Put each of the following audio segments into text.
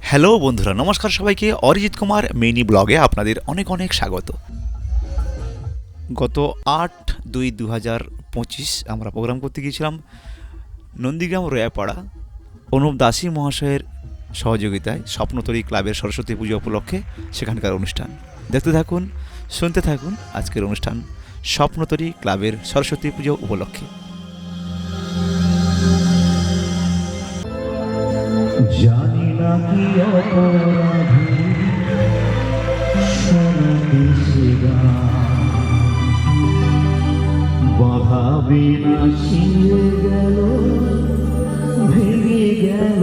Hello বন্ধুরা, নমস্কার সবাইকে। অরিজিৎ কুমার মিনি ব্লগে আপনাদের অনেক অনেক স্বাগত। গত আট দুই দু হাজার পঁচিশ আমরা প্রোগ্রাম করতে গিয়েছিলাম নন্দীগ্রাম রয়াপাড়া। অনুপ দাসী মহাশয়ের সহযোগিতায় স্বপ্নতরী ক্লাবের সরস্বতী পুজো উপলক্ষে সেখানকার অনুষ্ঠান। দেখতে থাকুন, শুনতে থাকুন আজকের অনুষ্ঠান স্বপ্নতরী ক্লাবের সরস্বতী পুজো উপলক্ষে। জানি না কি অপরাধী শোনাতে সে ছিঁড়ে গেল ভেঙে গেল।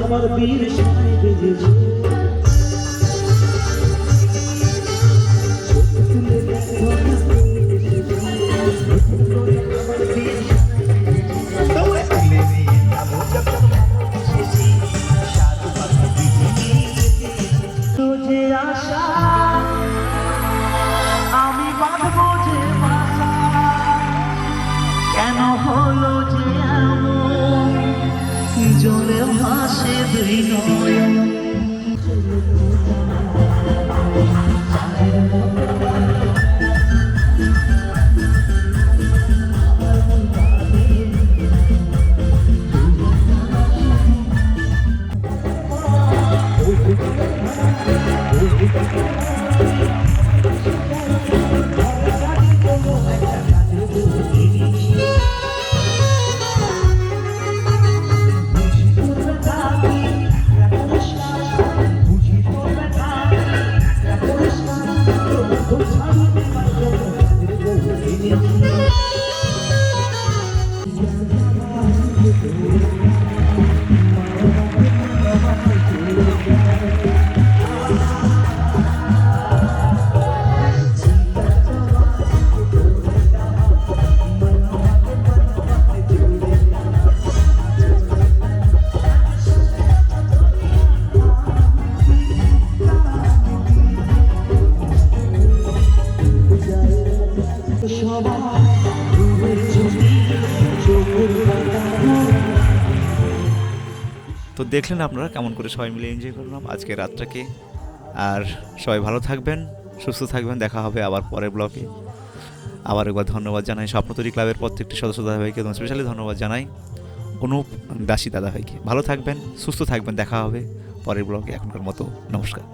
আমার বীর সাহেব বেজেছে ভাসে দুই সবাই তো দেখলেন আপনারা কেমন করে সবাই মিলে এনজয় করলাম আজকে রাতটাকে। আর সবাই ভালো থাকবেন, সুস্থ থাকবেন, দেখা হবে আবার পরের ব্লকে আবার একবার ধন্যবাদ জানাই স্বপ্নতরী ক্লাবের প্রত্যেকটি সদস্য দাদাভাইকে, এবং স্পেশালি ধন্যবাদ জানাই অনুপ দাসী দাদাভাইকে। ভালো থাকবেন, সুস্থ থাকবেন, দেখা হবে পরের ব্লকে এখনকার মতো। নমস্কার।